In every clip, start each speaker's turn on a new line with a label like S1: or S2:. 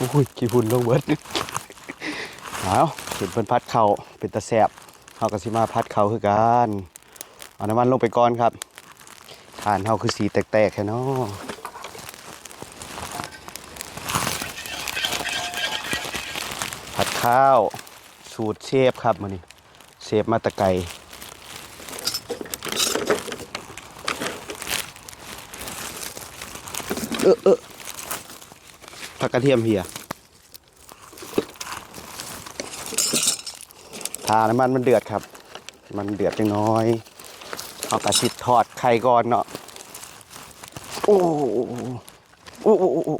S1: อุ้ยกี่ฝุ่นลงเบิดเอาเห็นเพิ่นพัดเข่าเป็นตะแสบเฮาก็สิมาพัดเข่าคือกันเอาน้ำมันลงไปก่อนครับฐานเฮาคือสีแตกๆแค่เนาะผัดข้าวสูตรเชฟครับมื้อนี้เชฟมาตะไกเออเออ กกระเทียมเหียทาน้ำมันมันเดือดครับ มันเดือดจังน้อยเอากระชิดทอดไข่ก่อนเนาะโอ้โหโอ้โอ้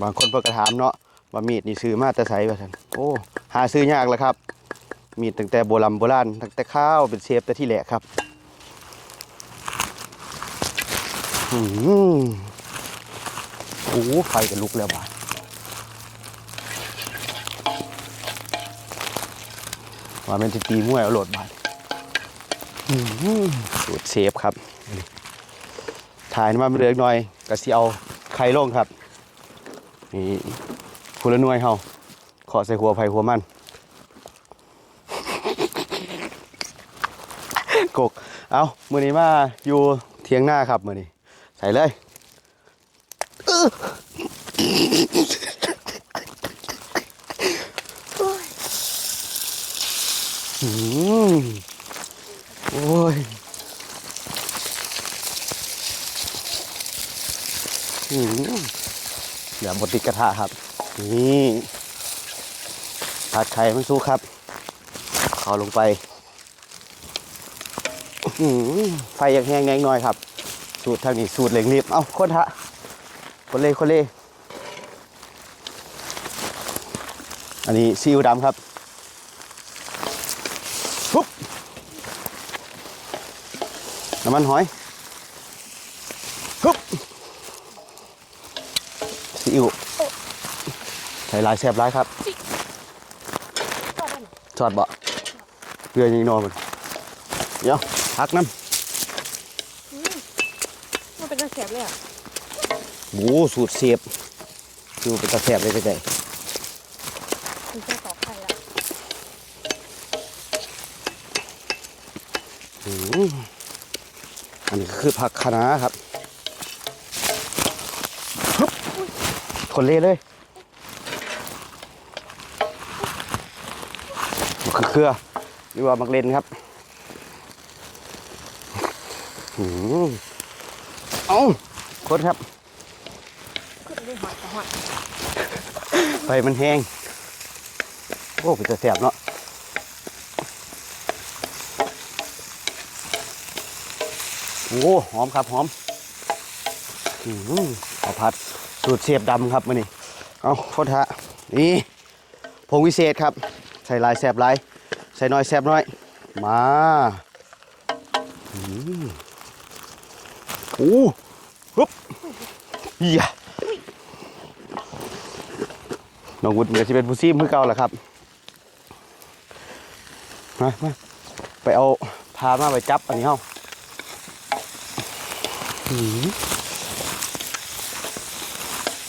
S1: บางคนเพิ่นกระถามเนาะว่ามีดนี่ซื้อมาแต่ไสว่าซั่นโอ้หาซื้อยากแล้วครับ มีดตั้งแต่โบราณโบราณตั้งแต่ข้าวเป็นเชฟแต่ที่แหละครับ อืม โอ้โหไฟกันลุกแล้วบาดว่ามันจะตีมวยเอาโหลดบาดอื้อหือสูตรเชฟครับนี่ถ่ายน้ำมันเลือกหน่อยก็สิเอาไข่ลงครับ นี่พูละหน่วยเฮาขอใส่หัวไผ่หัวมัน กก เอามือนี้มาอยู่เทียงหน้าครับมือนี้ ใส่เลยอื้อหืม โอ้ยหืมเดี๋ยวบดติดกระทะครับ นี่ผัดไข่มันสู้ครับ เอาลงไปอื้อหือไฟยังแห้งแรงหน่อยครับ สูตรทางนี้สูตรเร่งรีบ เอาคนฮะ คนเล่คนเล่อันนี้ซีอิ๊วดำครับปุ๊บน้ำมันหอยปุ๊บซีอิ๊วใส่ลายแซบลายครับจอดบ่เรือยิงนอนมันเดี๋ยวพักน้ำ
S2: มันเป็นกระแสบเลยอะ
S1: โอ้สูตรเสียบดูเป็นตะแสบเลยใจ
S2: มันจะต่อไข่ละ
S1: อืมอันนี้ก็คือผักคะน้าครับฮึบคนเล่เลยมะเขือเครือหรือว่ามักเลนครับอืมเอาคนครับ
S2: ขึ้นได้ หอด
S1: ไฟมันแห้งโอ้เป็นตะแสบเนาะโอ้หอมครับหอมอืมข้าวผัดสูตรเสียบดำครับมื่อนี้เอาโคตรฮะนี่ผงวิเศษครับ ใส่ลายแสบลายใส่น้อยแสบน้อย มาอืมโอ้ฮึบเหี้ย น้องวุฒิเหมือนจะเป็นผู้ซีมมือเก่าแหละครับมามาไปเอาพามาไปจับอันนี้เฮา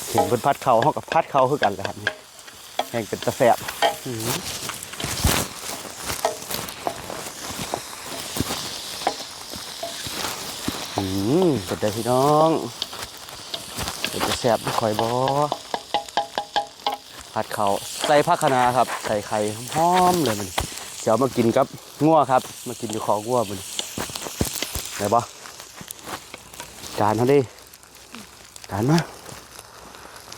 S1: เห็นเป็นพัดเขาเขากับพัดเขาคือกันแหละครับแห่งเป็นตะแสบหืมเป็นใจพี่น้องเป็นตะแสบไม่ค่อยบ ผัดเขาใส่ผักคะน้าครับ ใส่ไข่หอมเลยมันเดี๋ยวมากินกับงัวครับ มากินอยู่ของงัวมันไหนบอจานเขาดิจานมา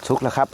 S1: ชุกแล้วครับ